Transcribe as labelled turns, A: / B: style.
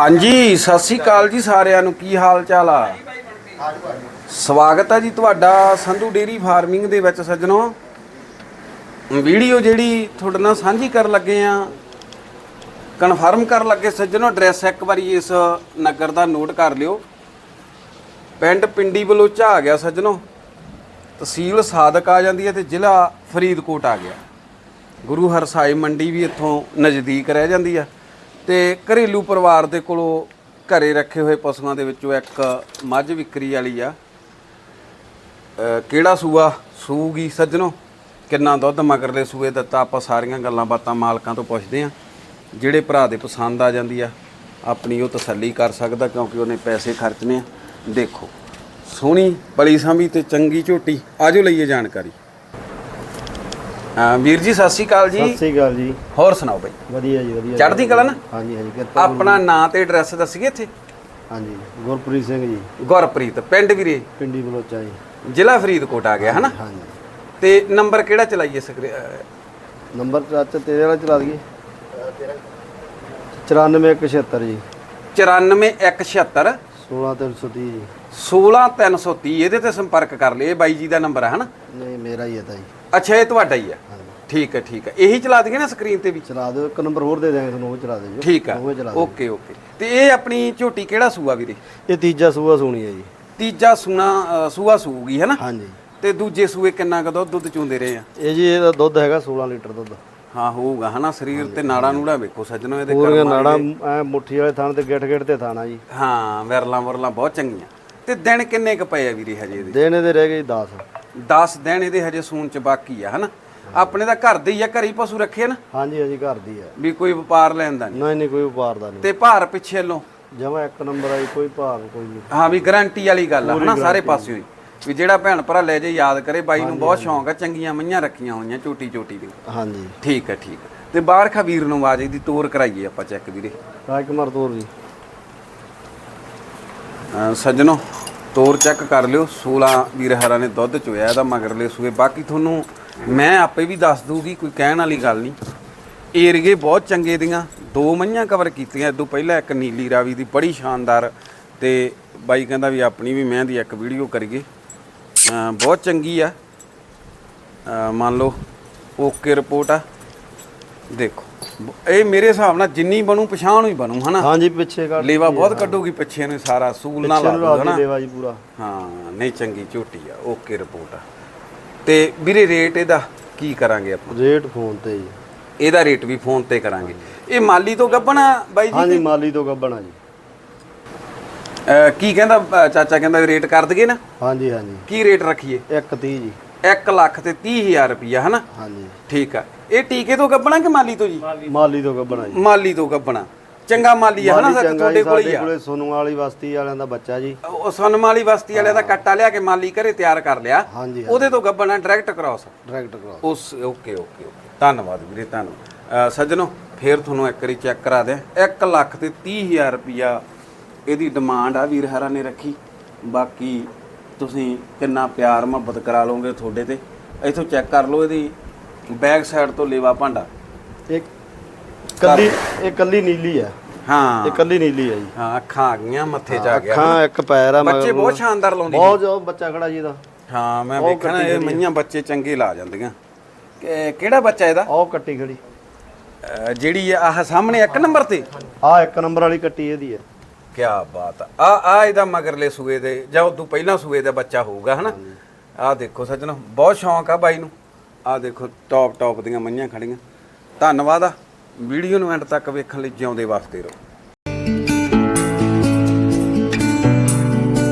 A: ਹਾਂਜੀ, ਸਤਿ ਸ੍ਰੀ ਅਕਾਲ ਜੀ ਸਾਰਿਆਂ ਨੂੰ। ਕੀ ਹਾਲ ਚਾਲ ਆ? ਸਵਾਗਤ ਆ ਜੀ ਤੁਹਾਡਾ ਸੰਧੂ ਡੇਰੀ ਫਾਰਮਿੰਗ ਦੇ ਵਿੱਚ ਸੱਜਣੋ। ਵੀਡੀਓ ਜਿਹੜੀ ਤੁਹਾਡੇ ਨਾਲ ਸਾਂਝੀ ਕਰਨ ਲੱਗੇ ਆ। ਕਨਫਰਮ ਕਰਨ ਲੱਗੇ ਸੱਜਣੋ, ਐਡਰੈਸ ਇੱਕ ਵਾਰੀ ਇਸ ਨਗਰ ਦਾ ਨੋਟ ਕਰ ਲਿਓ। ਪਿੰਡ ਪਿੰਡੀ ਬਲੋਚਾ ਆ ਗਿਆ ਸੱਜਣੋ। ਤਹਿਸੀਲ ਸਾਦਕ ਆ ਜਾਂਦੀ ਹੈ ਤੇ ਜ਼ਿਲ੍ਹਾ ਫਰੀਦਕੋਟ ਆ ਗਿਆ। ਗੁਰੂ ਹਰਸਾਈ ਮੰਡੀ ਵੀ ਇੱਥੋਂ ਨਜ਼ਦੀਕ ਰਹਿ ਜਾਂਦੀ ਆ। ਤੇ ਘਰੇਲੂ ਪਰਿਵਾਰ ਦੇ ਕੋਲੋਂ ਘਰੇ ਰੱਖੇ ਹੋਏ ਪਸ਼ੂਆਂ ਦੇ ਵਿੱਚੋਂ ਇੱਕ ਮੱਝ ਵਿਕਰੀ ਵਾਲੀ ਆ। ਕਿਹੜਾ ਸੂਆ? ਸੂਗੀ ਸੱਜਣੋ। ਕਿੰਨਾ ਦੁੱਧ ਮਗਰਲੇ ਸੂਏ ਦਿੱਤਾ ਆਪਾਂ ਸਾਰੀਆਂ ਗੱਲਾਂ ਬਾਤਾਂ ਮਾਲਕਾਂ ਤੋਂ ਪੁੱਛਦੇ ਆ ਜਿਹੜੇ ਭਰਾ ਦੇ ਪਸੰਦ ਆ ਜਾਂਦੀ ਆ, ਆਪਣੀ ਉਹ ਤਸੱਲੀ ਕਰ ਸਕਦਾ ਕਿਉਂਕਿ ਉਹਨੇ ਪੈਸੇ ਖਰਚਨੇ ਆ। ਦੇਖੋ, ਸੋਹਣੀ ਬੜੀ ਸਾਂਭੀ ਤੇ ਚੰਗੀ ਝੋਟੀ, ਆਜੋ ਲਈਏ ਜਾਣਕਾਰੀ। ਅਹ ਵੀਰ ਜੀ ਸਤਿ ਸ਼੍ਰੀ ਅਕਾਲ
B: ਸਤਿ
A: ਜੀ
B: ਸ੍ਰੀ ਅਕਾਲ ਜੀ।
A: ਹੋਰ ਸੁਣਾਓ ਬਈ?
B: ਵਧੀਆ ਜੀ ਵਧੀਆ।
A: ਚੜ੍ਹਦੀ ਕਲਾ ਨਾ?
B: ਹਾਂਜੀ ਹਾਂਜੀ ਕਿਰਪਾ ਗੁਰੂ
A: ਆਪਣਾ ਨਾਂ ਤੇ ਐਡਰੈਸ ਦੱਸੀਏ ਇੱਥੇ।
B: ਹਾਂਜੀ ਗੁਰਪ੍ਰੀਤ ਸਿੰਘ ਜੀ।
A: ਗੁਰਪ੍ਰੀਤ ਪਿੰਡ ਵੀਰੇ?
B: ਪਿੰਡੀ ਬਲੋਚਾ ਜੀ।
A: ਜ਼ਿਲ੍ਹਾ ਫਰੀਦਕੋਟ ਆ ਗਿਆ ਹਨਾ?
B: ਹਾਂਜੀ
A: ਤੇ ਨੰਬਰ ਕਿਹੜਾ ਚਲਾਈਏ ਸਕਰੀ ਅਹ
B: ਨੰਬਰ ਚਾਚਾ ਤੇਰੇ ਵਾਲਾ ਚਲਾ ਦਈਏ। 94176 ਜੀ।
A: 94176
B: 16330 ਜੀ।
A: 16330 ਇਹਦੇ ਤੇ ਸੰਪਰਕ ਕਰ ਲਿਓ ਇਹ ਬਾਈ ਜੀ ਦਾ ਨੰਬਰ ਹੈ ਹਨਾ?
B: ਨਹੀਂ ਮੇਰਾ ਹੀ ਹੈ ਤਾਂ ਜੀ
A: ਅੱਛਾ ਇਹ ਤੁਹਾਡਾ ਹੀ ਆ। ਠੀਕ ਹੈ ਠੀਕ ਹੈ। ਇਹੀ ਚਲਾ ਦਈਏ ਨਾ ਸਕਰੀਨ ਤੇ ਵੀ?
B: ਚਲਾ ਦਿਓ ਇੱਕ ਨੰਬਰ ਹੋਰ ਦੇ ਦਿਆਂਗੇ ਤੁਹਾਨੂੰ ਉਹ ਚਲਾ ਦਿਓ
A: ਠੀਕ ਆ।
B: ਉਹ ਚਲਾ ਦਿਓ।
A: Okay okay. ਤੇ ਇਹ ਆਪਣੀ ਝੋਟੀ ਕਿਹੜਾ ਸੂਆ ਵੀਰੇ?
B: ਇਹ ਤੀਜਾ ਸੂਆ ਸੋਣੀ ਹੈ ਜੀ।
A: ਤੀਜਾ ਸੂਣਾ ਸੂਆ ਸੂਗੀ ਹੈ ਨਾ?
B: ਹਾਂਜੀ।
A: ਤੇ ਦੂਜੇ ਸੂਏ ਕਿੰਨਾ ਕੁ ਦੁੱਧ ਚੁੰਦੇ ਰਹੇ ਆ?
B: ਇਹ ਜੀ ਇਹਦਾ ਦੁੱਧ ਹੈਗਾ 16 ਲੀਟਰ ਦੁੱਧ।
A: ਹਾਂ ਹੋਊਗਾ ਹਨਾ ਸਰੀਰ ਤੇ ਨਾੜਾ ਨੂੜਾ ਵੇਖੋ ਸੱਜਣੋ ਇਹਦੇ ਕਰਮਾਂ
B: ਨਾੜਾਂ। ਐ ਮੁੱਠੀ ਵਾਲੇ ਥਾਣ ਤੇ ਗਿੱਠ ਗਿੱਠ ਤੇ ਥਾਣਾ ਜੀ।
A: ਹਾਂ ਵਿਰਲਾ ਵਰਲਾ ਬਹੁਤ ਚੰਗੀਆਂ। ਤੇ ਦਿਨ ਕਿੰਨੇ ਕ ਪਏ ਆ ਵੀਰੇ ਹਜੇ ਇਹਦੇ?
B: ਦਿਨ ਇਹਦੇ ਰਹਿ ਗਏ 10
A: 10 ਦਿਨ ਇਹਦੇ ਹਜੇ ਸੂਣ ਚ ਬਾਕੀ ਆ ਹਨਾ? ਆਪਣੇ ਤਾਂ ਘਰ ਦੇ ਹੀ ਆ ਘਰੇ ਪਸ਼ੂ ਰੱਖੇ ਨਾ?
B: ਹਾਂਜੀ ਹਾਂਜੀ ਘਰ ਦੀ ਹੈ
A: ਵੀ ਕੋਈ ਵਪਾਰ ਲੈਣ ਦਾ ਨਹੀਂ?
B: ਨਹੀਂ ਨਹੀਂ ਕੋਈ ਵਪਾਰ ਦਾ ਨਹੀਂ।
A: ਤੇ ਭਾਰ ਪਿੱਛੇ ਲੋ
B: ਜਮਾ ਇੱਕ ਨੰਬਰ ਆਈ ਕੋਈ ਭਾਵ ਕੋਈ ਨਹੀਂ।
A: ਹਾਂ ਵੀ ਗਾਰੰਟੀ ਵਾਲੀ ਗੱਲ ਆ ਹਨਾ? ਸਾਰੇ ਪਾਸਿਓਂ ਹੀ। ਵੀ ਜਿਹੜਾ ਭੈਣ ਭਰਾ ਲੈ ਜੇ ਯਾਦ ਕਰੇ। ਬਾਈ ਨੂੰ ਬਹੁਤ ਸ਼ੌਂਕ ਆ ਚੰਗੀਆਂ ਮਈਆਂ ਰੱਖੀਆਂ ਹੋਈਆਂ ਝੋਟੀ ਝੋਟੀ ਦੇ
B: ਹਾਂਜੀ।
A: ਠੀਕ ਹੈ ਠੀਕ ਹੈ ਤੇ ਬਾਹਰ ਖਾ ਵੀਰ ਨੂੰ ਆਵਾਜ਼ ਦੀ ਤੋਰ ਕਰਾਈਏ ਆਪਾਂ ਚੈੱਕ ਵੀਰੇ।
B: ਰਾਜ ਕੁਮਾਰ ਤੋਰ ਜੀ।
A: ਅਹ ਸੱਜਣੋ ਤੋਰ ਚੈੱਕ ਕਰ ਲਿਓ 16 ਵੀਰ ਹਰਾਂ ਨੇ ਦੁੱਧ ਚੋਇਆ, ਇਹਦਾ ਮਗਰਲੇ ਸੂਏ। ਬਾਕੀ ਤੁਹਾਨੂੰ ਮੈਂ ਆਪੇ ਵੀ ਦੱਸ ਦੂਗੀ, ਕੋਈ ਕਹਿਣ ਵਾਲੀ ਗੱਲ ਨਹੀਂ। ਏਰਗੇ ਬਹੁਤ ਚੰਗੇ ਦੀਆਂ, ਦੋ ਮਈਆਂ ਕਵਰ ਕੀਤੀਆਂ ਇਦੋਂ ਪਹਿਲਾਂ ਇੱਕ ਨੀਲੀ ਰਾਵੀ ਦੀ ਬੜੀ ਸ਼ਾਨਦਾਰ ਤੇ ਬਾਈ ਕਹਿੰਦਾ ਵੀ ਆਪਣੀ ਵੀ ਮੈਂ ਦੀ ਇੱਕ ਵੀਡੀਓ ਕਰੀਏ। ਬਹੁਤ ਚੰਗੀ ਆ। ਮੰਨ ਲਓ, ਓਕੇ ਰਿਪੋਰਟ ਆ। ਦੇਖੋ। ਇਹ ਮੇਰੇ ਹਿਸਾਬ ਨਾਲ ਜਿੰਨੀ ਬਣੂ ਪਛਾਣ ਹੀ ਬਣੂ ਹਨਾ?
B: ਹਾਂਜੀ ਪਿੱਛੇ ਕੱਢ
A: ਲੇਵਾ ਬਹੁਤ ਕੱਢੂਗੀ ਪਿੱਛੇ ਨੂੰ ਸਾਰਾ ਸੂਲ ਨਾਲ ਲਾ
B: ਪਿੱਛੇ ਨੂੰ
A: ਦੂਗਾ
B: ਰਾਤ
A: ਨਾ
B: ਦੀ ਦੇਵਾ ਜੀ ਪੂਰਾ।
A: ਹਾਂ ਨਹੀਂ ਚੰਗੀ ਝੋਟੀ ਆ ਓਕੇ ਰਿਪੋਰਟ ਆ। ਤੇ ਵੀਰੇ ਰੇਟ ਇਹਦਾ ਕੀ ਕਰਾਂਗੇ ਆਪਾਂ?
B: ਰੇਟ ਫੋਨ ਤੇ ਜੀ।
A: ਇਹਦਾ ਰੇਟ ਵੀ ਫੋਨ ਤੇ ਕਰਾਂਗੇ। ਇਹ ਮਾਲੀ ਤੋਂ ਗੱਬਣਾ ਬਾਈ ਜੀ
B: ਹਾਂਜੀ ਮਾਲੀ ਤੋਂ ਗੱਬਣਾ ਜੀ।
A: ਅਹ ਕੀ ਕਹਿੰਦਾ ਅਹ ਚਾਚਾ ਕਹਿੰਦਾ ਵੀ ਰੇਟ ਕਰ ਦਈਏ ਨਾ?
B: ਹਾਂਜੀ ਹਾਂਜੀ।
A: ਕੀ ਰੇਟ ਰੱਖੀਏ?
B: 130 ਜੀ।
A: 1 ਲੱਖ ਤੇ 30000 ਰੁਪਈਆ ਹਨਾ?
B: ਹਾਂਜੀ।
A: ਠੀਕ ਆ। ਇਹ ਟੀਕੇ ਤੋਂ ਗੱਬਣਾ ਕਿ ਮਾਲੀ ਤੋਂ ਜੀ?
B: ਮਾਲੀ ਤੋਂ। ਗੱਬਣਾ ਜੀ।
A: ਮਾਲੀ ਤੋਂ ਗੱਬਣਾ। ਚੰਗਾ ਮਾਲੀ ਆ ਹਨਾ? ਸਰ ਤੁਹਾਡੇ ਕੋਲ ਹੀ
B: ਸਾਡੇ
A: ਆ।
B: ਕੋਲੇ ਸੋਨੂ ਵਾਲੀ ਬਸਤੀ ਵਾਲਿਆਂ ਦਾ ਬੱਚਾ ਜੀ।
A: ਉਹ ਸਨਮ ਵਾਲੀ ਬਸਤੀ ਵਾਲਿਆਂ ਦਾ ਕੱਟਾ ਲਿਆ ਕੇ ਮਾਲੀ ਘਰੇ ਤਿਆਰ ਕਰ ਲਿਆ।
B: ਹਾਂਜੀ
A: ਉਹਦੇ ਤੋਂ ਗੱਬਣਾ ਡਾਇਰੈਕਟ ਕ੍ਰਾਸ
B: ਡਾਇਰੈਕਟ ਕਰਾ
A: ਉਸ ਓਕੇ ਓਕੇ ਓਕੇ। ਧੰਨਵਾਦ ਵੀਰੇ ਧੰਨਵਾਦ। ਸੱਜਣੋ ਫੇਰ ਤੁਹਾਨੂੰ ਇੱਕ ਵਾਰੀ ਚੈੱਕ ਕਰਾ ਦਿਆਂ। 1 ਲੱਖ ਤੇ 30000 ਰੁਪਿਆ ਇਹਦੀ ਡਿਮਾਂਡ ਆ ਵੀਰ ਹਰਾਂ ਨੇ ਰੱਖੀ। ਬਾਕੀ ਤੁਸੀਂ ਕਿੰਨਾ ਪਿਆਰ ਮੁਹੱਬਤ ਕਰਾ ਲਓਗੇ ਤੁਹਾਡੇ ਤੇ? ਇੱਥੋਂ ਚੈੱਕ ਕਰ ਲਓ ਇਹਦੀ ਬੈਕ ਸਾਈਡ ਤੋਂ ਲੇਵਾ ਭਾਂਡਾ।
B: ਇੱਕ ਕੱਲੀ ਇਹ ਕੱਲੀ ਨੀਲੀ ਆ
A: ਹਾਂ।
B: ਇਹ ਕੱਲੀ ਨੀਲੀ ਆ ਜੀ।
A: ਹਾਂ ਅੱਖਾਂ ਆ ਗਈਆਂ ਮੱਥੇ 'ਚ ਆ ਗਿਆ।
B: ਅੱਖਾਂ ਇੱਕ ਪੈਰ ਆ
A: ਬੱਚੇ ਬਹੁਤ ਸ਼ਾਨਦਾਰ ਲਾਉਂਦੀ
B: ਬਹੁਤ ਜੋ। ਬੱਚਾ ਖੜਾ ਜੀ ਇਹਦਾ।
A: ਹਾਂ ਮੈਂ ਵੇਖਣਾ ਇਹ ਮਈਆਂ ਬੱਚੇ ਚੰਗੇ ਲਾ ਜਾਂਦੀਆਂ। ਕਿਹੜਾ ਬੱਚਾ ਇਹਦਾ?
B: ਉਹ ਕੱਟੀ ਖੜੀ।
A: ਜਿਹੜੀ ਆਹ ਸਾਹਮਣੇ ਇੱਕ ਨੰਬਰ ਤੇ?
B: ਆ ਇੱਕ ਨੰਬਰ ਵਾਲੀ ਕੱਟੀ ਇਹਦੀ ਹੈ।
A: ਕੀ ਬਾਤ ਆ। ਆ ਆ ਇਹਦਾ ਮਗਰਲੇ ਸੂਏ ਦੇ ਜਾਂ ਉਦੋਂ ਪਹਿਲਾਂ ਸੂਏ ਦਾ ਬੱਚਾ ਹੋਊਗਾ ਹਨਾ? ਆ ਦੇਖੋ ਸੱਜਣੋ ਬਹੁਤ ਸ਼ੌਂਕ ਆ ਬਾਈ ਨੂੰ। ਆ ਦੇਖੋ ਟੌਪ ਟੌਪ ਦੀਆਂ ਮਈਆਂ ਖੜੀਆਂ। ਧੰਨਵਾਦ ਆ। ਵੀਡੀਓ ਨੂੰ ਐਂਡ ਤੱਕ ਵੇਖਣ ਲਈ ਜਿਉਂਦੇ ਵਾਸਤੇ ਰਹੋ।